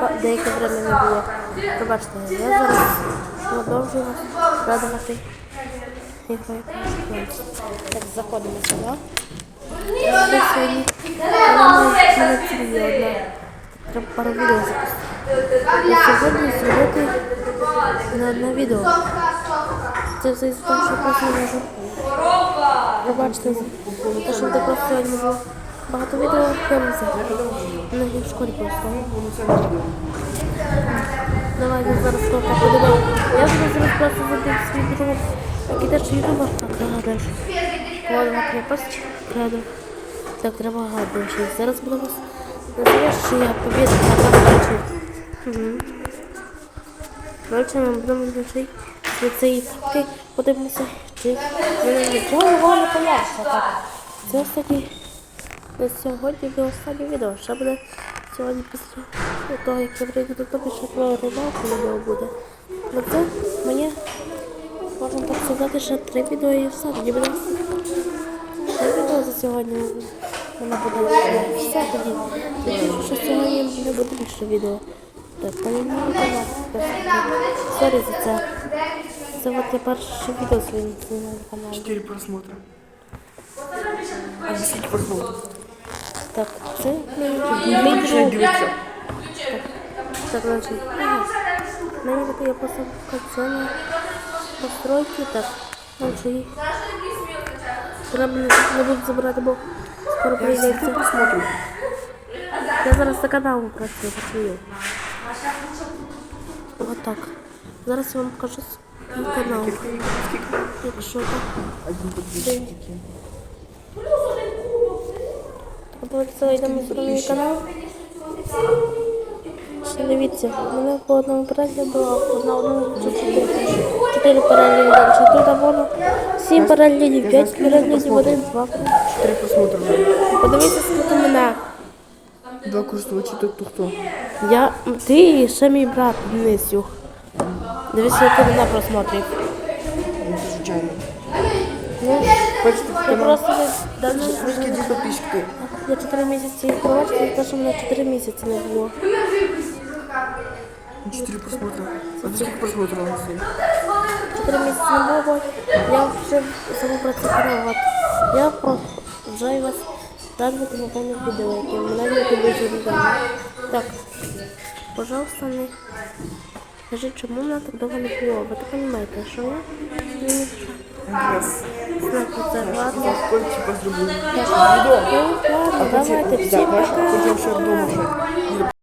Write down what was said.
ба- деяке время не було. Пробачте, я зараз продовжую радувати ігрою Так, заходимо сюди. Я буду сьогодні мене цілі одна. Треба пару відео запустити. Сьогодні зробити на одне відео. Це все із того, що просто не можу. Пробачте, те, що буде просто сьогодні було багато відео, я не в школі просто. Давай я зараз сколько подивив. Я зараз зараз просто забив свій відео. Який теж ютубер, так гадаєш. Ладно, крепость, рядом. Так, треба гадаєш. Зараз буду вас називати, що я побіду, а там бачу. Коротше, ми будемо знайти від цієї фотки, подивимося, чи його не появиться. Так. Це, кстати, на сьогодні буде останнє відео. Ще буде сьогодні після того, як я прийду додому, ще твоє рибалку відео буде. На це мені, можна так сказати, ще три відео і все. Тоді буде три відео за сьогодні. Вона буде все тоді. Тоді, що сьогодні не буде більше відео. Так, по ньому канал. Сорі за це. Це от я перше відео знімаю на каналі. 4 просмотра. А 10 просмотров. Так, це мій Никто друг. не дивиться. Так, значить, ага. Мені таке я просто на постройки, так, значить, треба не, не буду забирати, бо скоро прийдеться. Просмотров. Я зараз за каналом працюю, працюю. От так. Зараз я вам покажу свій канал. Якщо так. Один подписчик. Давайте йдемо на мій канал. Ще дивіться, у мене по одному перегляду, а на одному чотири. Чотири перегляди далі. Тут сім переглядів, п'ять переглядів, один, два. 4 просмотра. Подивіться, скільки мене. Два користувачі тут то хто? Я, ти і ще мій брат Денисюх. Дивіться, який мене просмотрів. Ну, звичайно. Я просто Скільки дві підписчики? я 4 місяці проводила, те, що мене 4 місяці не було. 4 просмотра. А ти скільки просмотрів у нас є? 4 місяці не було, я вже забув про це. От. Я про вже вас ставлю на певних відео, які в мене не дуже відомо. Так, пожалуйста, не скажіть, чому мене так довго не було? Ви так розумієте, що я не Так, ну, ладно, давайте, всім пока.